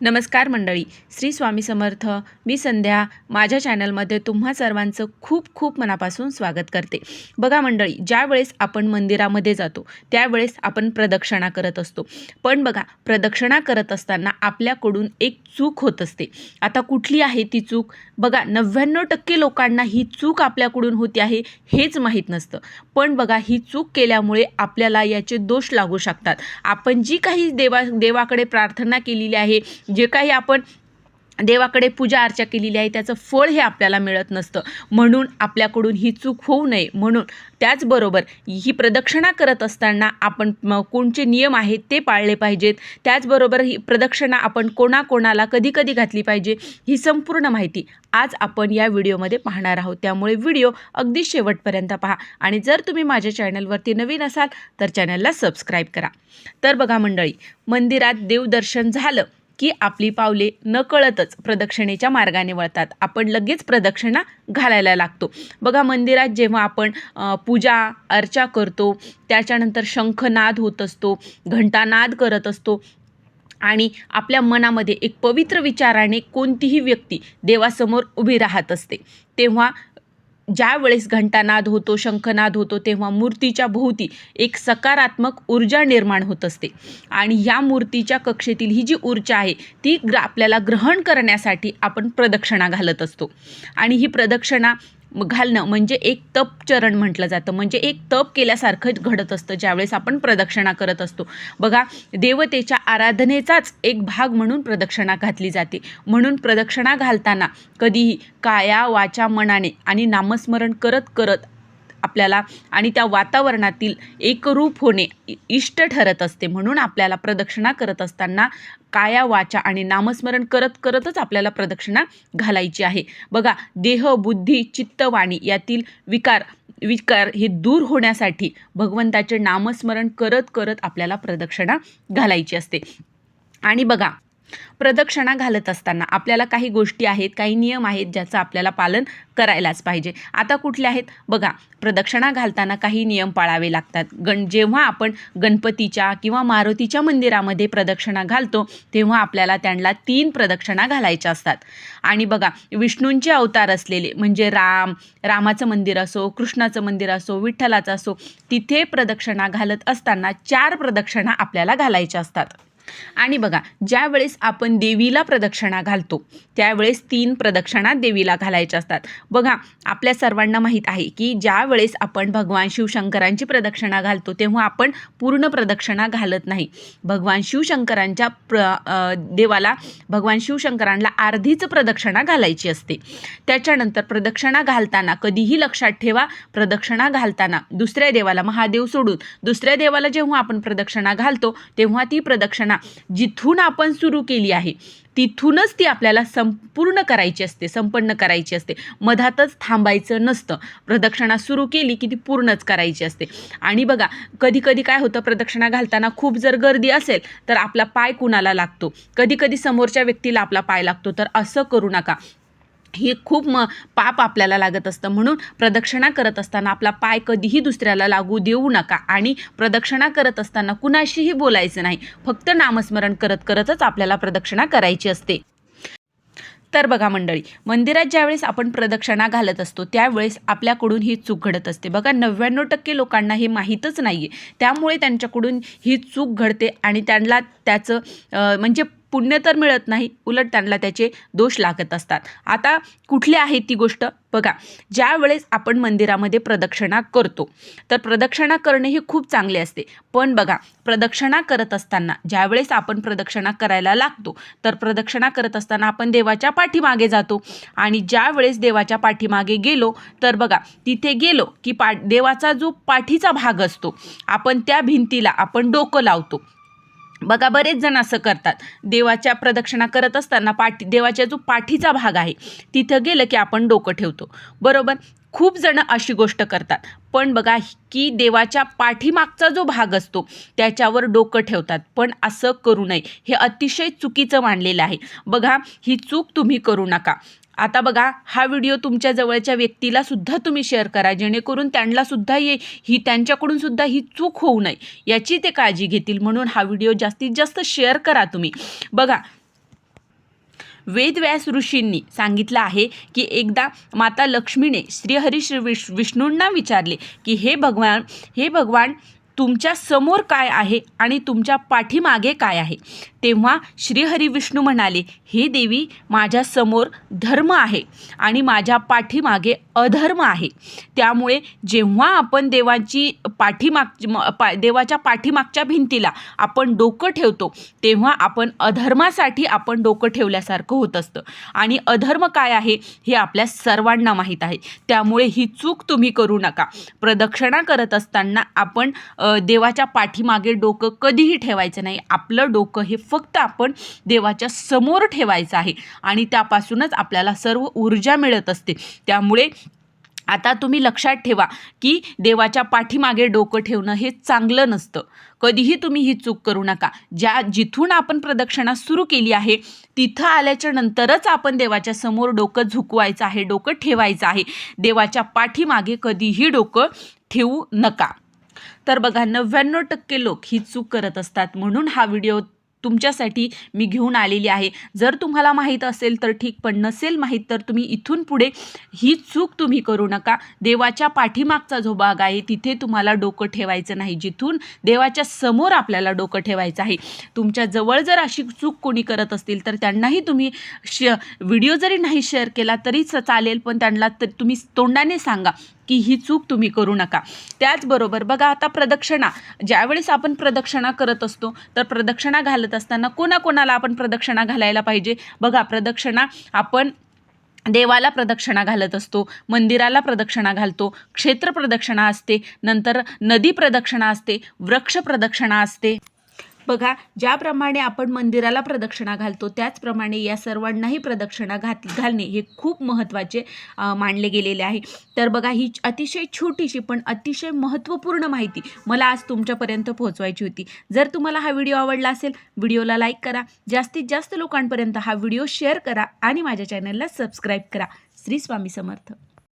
नमस्कार मंडळी. श्री स्वामी समर्थ. मी संध्या. माझ्या चॅनलमध्ये तुम्हा सर्वांचं खूप खूप मनापासून स्वागत करते. बघा मंडळी ज्यावेळेस आपण मंदिरामध्ये जातो त्यावेळेस आपण प्रदक्षिणा करत असतो. पण बघा प्रदक्षिणा करत असताना आपल्याकडून एक चूक होत असते. आता कुठली आहे ती चूक? बघा नव्याण्णव टक्के लोकांना ही चूक आपल्याकडून होती आहे हेच माहीत नसतं. पण बघा ही चूक केल्यामुळे आपल्याला याचे दोष लागू शकतात. आपण जी काही देवा देवाकडे प्रार्थना केलेली आहे जे काही आपण देवाकडे पूजा अर्चा केलेली आहे त्याचं फळ हे आपल्याला मिळत नसतं. म्हणून आपल्याकडून ही चूक होऊ नये. म्हणून त्याचबरोबर ही प्रदक्षिणा करत असताना आपण कोणचे नियम आहेत ते पाळले पाहिजेत. त्याचबरोबर ही प्रदक्षिणा आपण कोणाकोणाला कधी कधी घातली पाहिजे ही संपूर्ण माहिती आज आपण या व्हिडिओमध्ये पाहणार आहोत. त्यामुळे व्हिडिओ अगदी शेवटपर्यंत पहा. आणि जर तुम्ही माझ्या चॅनलवरती नवीन असाल तर चॅनलला सबस्क्राईब करा. तर बघा मंडळी मंदिरात देवदर्शन झालं. की आपली पावले नकळतच प्रदक्षिणेच्या मार्गाने वळतात. आपण लगेच प्रदक्षिणा घालायला लागतो. बघा मंदिरात जेव्हा आपण पूजा अर्चा करतो त्याच्यानंतर शंखनाद होत असतो घंटानाद करत असतो आणि आपल्या मनामध्ये एक पवित्र विचाराने कोणतीही व्यक्ती देवासमोर उभी राहत असते. तेव्हा ज्या वेळेस घंटानाद होतो शंखनाद होतो तेव्हा मूर्तीच्या भोवती एक सकारात्मक ऊर्जा निर्माण होत असते. आणि या मूर्तीच्या कक्षेतील ही जी ऊर्जा आहे ती ग्र आपल्याला ग्रहण करण्यासाठी आपण प्रदक्षिणा घालत असतो. आणि ही प्रदक्षिणा घालणं म्हणजे एक तप चरण म्हटलं जातं. म्हणजे एक तप केल्यासारखं घडत असतं. ज्यावेळेस आपण प्रदक्षिणा करत असतो. बघा देवतेच्या आराधनेचाच एक भाग म्हणून प्रदक्षिणा घातली जाते. म्हणून प्रदक्षिणा घालताना कधीही काया वाचा मनाने आणि नामस्मरण करत करत आपल्याला आणि त्या वातावरणातील एकरूप होणे इष्ट ठरत असते. म्हणून आपल्याला प्रदक्षिणा करत असताना काया वाचा आणि नामस्मरण करत करतच आपल्याला प्रदक्षिणा घालायची आहे. बघा देह बुद्धी चित्तवाणी यातील विकार विकार हे दूर होण्यासाठी भगवंताचे नामस्मरण करत करत आपल्याला प्रदक्षिणा घालायची असते. आणि बघा प्रदक्षिणा घालत असताना आपल्याला काही गोष्टी आहेत काही नियम आहेत ज्याचं आपल्याला पालन करायलाच पाहिजे. आता कुठले आहेत? बघा प्रदक्षिणा घालताना काही नियम पाळावे लागतात. गण जेव्हा आपण गणपतीच्या किंवा मारुतीच्या मंदिरामध्ये प्रदक्षिणा घालतो तेव्हा आपल्याला त्यांना तीन प्रदक्षिणा घालायच्या असतात. आणि बघा विष्णूंचे अवतार असलेले म्हणजे राम रामाचं मंदिर असो कृष्णाचं मंदिर असो विठ्ठलाचं असो तिथे प्रदक्षिणा घालत असताना चार प्रदक्षिणा आपल्याला घालायच्या असतात. आणि बघा ज्यावेळेस आपण देवीला प्रदक्षिणा घालतो त्यावेळेस तीन प्रदक्षिणा देवीला घालायच्या असतात. बघा आपल्या सर्वांना माहीत आहे की ज्यावेळेस आपण भगवान शिवशंकरांची प्रदक्षिणा घालतो तेव्हा आपण पूर्ण प्रदक्षिणा घालत नाही. भगवान शिवशंकरांच्या प्र देवाला भगवान शिवशंकरांना अर्धीच प्रदक्षिणा घालायची असते. त्याच्यानंतर प्रदक्षिणा घालताना कधीही लक्षात ठेवा प्रदक्षिणा घालताना दुसऱ्या देवाला महादेव सोडून दुसऱ्या देवाला जेव्हा आपण प्रदक्षिणा घालतो तेव्हा ती प्रदक्षिणा जिथून आपण सुरू केली आहे तिथूनच ती आपल्याला संपूर्ण करायची असते संपन्न करायची असते. मधातच थांबायचं नसतं. प्रदक्षिणा सुरू केली की ती पूर्णच करायची असते. आणि बघा कधी कधी काय होतं प्रदक्षिणा घालताना खूप जर गर्दी असेल तर आपला पाय कुणाला लागतो? कधी कधी समोरच्या व्यक्तीला आपला पाय लागतो तर असं करू नका. हे खूप म पाप आपल्याला लागत असतं. म्हणून प्रदक्षिणा करत असताना आपला पाय कधीही दुसऱ्याला लागू देऊ नका. आणि प्रदक्षिणा करत असताना कुणाशीही बोलायचं नाही. फक्त नामस्मरण करत करतच आपल्याला प्रदक्षिणा करायची असते. तर बघा मंडळी मंदिरात ज्यावेळेस आपण प्रदक्षिणा घालत असतो त्यावेळेस आपल्याकडून ही चूक घडत असते. बघा नव्याण्णव टक्के लोकांना हे माहीतच नाही आहे त्यामुळे त्यांच्याकडून ही चूक घडते आणि त्यांना त्याचं म्हणजे पुण्य तर मिळत नाही उलट त्यांना त्याचे दोष लागत असतात. आता कुठली आहे ती गोष्ट? बघा ज्या वेळेस आपण मंदिरामध्ये प्रदक्षिणा करतो तर प्रदक्षिणा करणे हे खूप चांगले असते. पण बघा प्रदक्षिणा करत असताना ज्यावेळेस आपण प्रदक्षिणा करायला लागतो तर प्रदक्षिणा करत असताना आपण देवाच्या पाठीमागे जातो. आणि ज्या वेळेस देवाच्या पाठीमागे गेलो तर बघा तिथे गेलो की पा देवाचा जो पाठीचा भाग असतो आपण त्या भिंतीला आपण डोकं लावतो. बघा बरेच जण असं करतात. देवाच्या प्रदक्षिणा करत असताना पाठी देवाच्या जो पाठीचा भाग आहे तिथं गेलं की आपण डोकं ठेवतो. बरोबर? खूप जण अशी गोष्ट करतात. पण बघा की देवाच्या पाठीमागचा जो भाग असतो त्याच्यावर डोकं ठेवतात. पण असं करू नये. हे अतिशय चुकीचं मानलेलं आहे. बघा ही चूक तुम्ही करू नका. आता बघा हा व्हिडिओ तुमच्या जवळच्या व्यक्तीला सुद्धा तुम्ही शेअर करा जेणेकरून त्यांना सुद्धा ये ही त्यांच्याकडून सुद्धा ही चूक होऊ नये याची ते काळजी घेतील. म्हणून हा व्हिडिओ जास्तीत जास्त शेअर करा तुम्ही. बघा वेदव्यास ऋषींनी सांगितलं आहे की एकदा माता लक्ष्मीने श्रीहरी श्री विष विष्णूंना विचारले की हे भगवान हे भगवान तुमच्यासमोर काय आहे आणि तुमच्या पाठीमागे काय आहे? तेव्हा श्रीहरी विष्णू म्हणाले हे देवी माझ्यासमोर धर्म आहे आणि माझ्या पाठीमागे अधर्म आहे. त्यामुळे जेव्हा आपण देवाची पाठीमाग म- पा देवाच्या पाठीमागच्या भिंतीला आपण डोकं ठेवतो तेव्हा आपण अधर्मासाठी आपण डोकं ठेवल्यासारखं होत असतं. आणि अधर्म काय आहे हे आपल्या सर्वांना माहीत आहे. त्यामुळे ही चूक तुम्ही करू नका. प्रदक्षिणा करत असताना आपण देवाच्या पाठीमागे डोकं कधीही ठेवायचं नाही. आपलं डोकं हे फक्त आपण देवाच्या समोर ठेवायचं आहे. आणि त्यापासूनच आपल्याला सर्व ऊर्जा मिळत असते. त्यामुळे आता तुम्ही लक्षात ठेवा की देवाच्या पाठीमागे डोकं ठेवणं हे चांगलं नसतं. कधीही तुम्ही ही चूक करू नका. ज्या जिथून आपण प्रदक्षिणा सुरू केली आहे तिथं आल्याच्या नंतरच आपण देवाच्या समोर डोकं झुकवायचं आहे डोकं ठेवायचं आहे. देवाच्या पाठीमागे कधीही डोकं ठेवू नका. तर बघा नव्याण्णव टक्के लोक ही चूक करत असतात. म्हणून हा व्हिडिओ तुमच्यासाठी मी घेऊन आलेली आहे. जर तुम्हाला माहीत असेल तर ठीक पण नसेल माहीत तर तुम्ही इथून पुढे ही चूक तुम्ही करू नका. देवाच्या पाठीमागचा जो भाग आहे तिथे तुम्हाला डोकं ठेवायचं नाही. जिथून देवाच्या समोर आपल्याला डोकं ठेवायचं आहे. तुमच्या जवळ जर अशी चूक कोणी करत असतील तर त्यांनाही तुम्ही श व्हिडिओ जरी नाही शेअर केला तरी चालेल पण त्यांना तर तुम्ही तोंडाने सांगा. की ही चूक तुम्ही करू नका. त्याचबरोबर बघा आता प्रदक्षिणा. ज्यावेळेस आपण प्रदक्षिणा करत असतो तर प्रदक्षिणा घालत असताना कोणाकोणाला आपण प्रदक्षिणा घालायला पाहिजे? बघा प्रदक्षिणा आपण देवाला प्रदक्षिणा घालत असतो मंदिराला प्रदक्षिणा घालतो क्षेत्र प्रदक्षिणा असते नंतर नदी प्रदक्षिणा असते वृक्ष प्रदक्षिणा असते. बघा ज्याप्रमाणे आपण मंदिराला प्रदक्षिणा घालतो त्याचप्रमाणे या सर्वांनाही प्रदक्षिणा घात घालणे हे खूप महत्त्वाचे मानले गेलेले आहे. तर बघा ही अतिशय छोटीशी पण अतिशय महत्त्वपूर्ण माहिती मला आज तुमच्यापर्यंत पोहोचवायची होती. जर तुम्हाला हा व्हिडिओ आवडला असेल व्हिडिओला लाईक करा जास्तीत जास्त लोकांपर्यंत हा व्हिडिओ शेअर करा आणि माझ्या चॅनलला सबस्क्राईब करा. श्री स्वामी समर्थ.